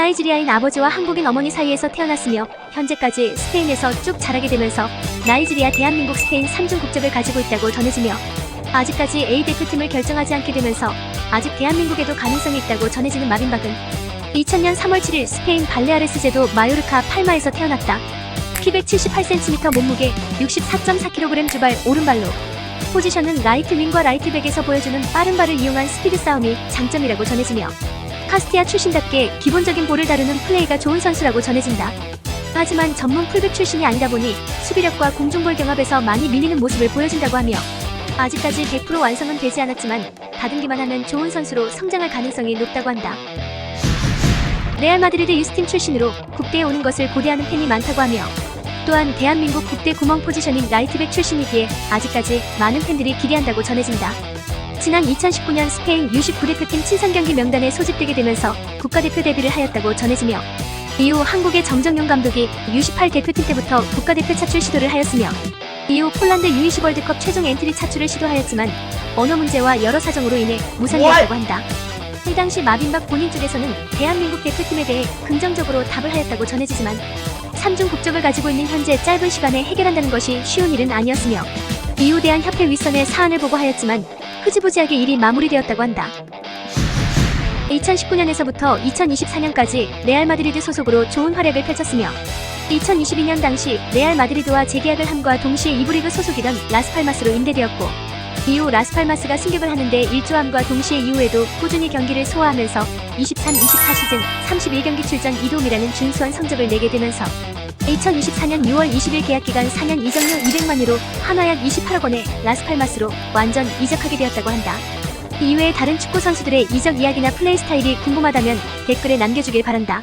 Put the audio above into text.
나이지리아인 아버지와 한국인 어머니 사이에서 태어났으며 현재까지 스페인에서 쭉 자라게 되면서 나이지리아 대한민국 스페인 3중 국적을 가지고 있다고 전해지며 아직까지 A 대표팀을 결정하지 않게 되면서 아직 대한민국에도 가능성이 있다고 전해지는 마빈박은 2000년 3월 7일 스페인 발레아레스 제도 마요르카 팔마에서 태어났다. 키 178cm 몸무게 64.4kg 주발 오른발로 포지션은 라이트 윙과 라이트 백에서 보여주는 빠른 발을 이용한 스피드 싸움이 장점이라고 전해지며 카스티아 출신답게 기본적인 볼을 다루는 플레이가 좋은 선수라고 전해진다. 하지만 전문 풀백 출신이 아니다 보니 수비력과 공중볼 경합에서 많이 밀리는 모습을 보여준다고 하며 아직까지 100% 완성은 되지 않았지만 다듬기만 하면 좋은 선수로 성장할 가능성이 높다고 한다. 레알 마드리드 유스팀 출신으로 국대에 오는 것을 고대하는 팬이 많다고 하며 또한 대한민국 국대 구멍 포지션인 라이트백 출신이기에 아직까지 많은 팬들이 기대한다고 전해진다. 지난 2019년 스페인 U19 대표팀 친선 경기 명단에 소집되게 되면서 국가대표 데뷔를 하였다고 전해지며 이후 한국의 정정용 감독이 U18 대표팀 때부터 국가대표 차출 시도를 하였으며 이후 폴란드 U20 월드컵 최종 엔트리 차출을 시도하였지만 언어 문제와 여러 사정으로 인해 무산되었다고 한다. 이 당시 마빈박 본인 쪽에서는 대한민국 대표팀에 대해 긍정적으로 답을 하였다고 전해지지만 3중 국적을 가지고 있는 현재 짧은 시간에 해결한다는 것이 쉬운 일은 아니었으며 이후 대한 협회 윗선에 사안을 보고하였지만 흐지부지하게 일이 마무리되었다고 한다. 2019년에서부터 2024년까지 레알 마드리드 소속으로 좋은 활약을 펼쳤으며 2022년 당시 레알 마드리드와 재계약을 함과 동시에 이브리그 소속이던 라스팔마스로 임대되었고 이후 라스팔마스가 승격을 하는데 일조함과 동시에 이후에도 꾸준히 경기를 소화하면서 23-24 시즌 31경기 출전 2도움이라는 준수한 성적을 내게 되면서 2024년 6월 20일 계약 기간 4년 이적료 200만유로 한화약 28억 원에 라스팔마스로 완전 이적하게 되었다고 한다. 이외에 다른 축구 선수들의 이적 이야기나 플레이 스타일이 궁금하다면 댓글에 남겨주길 바란다.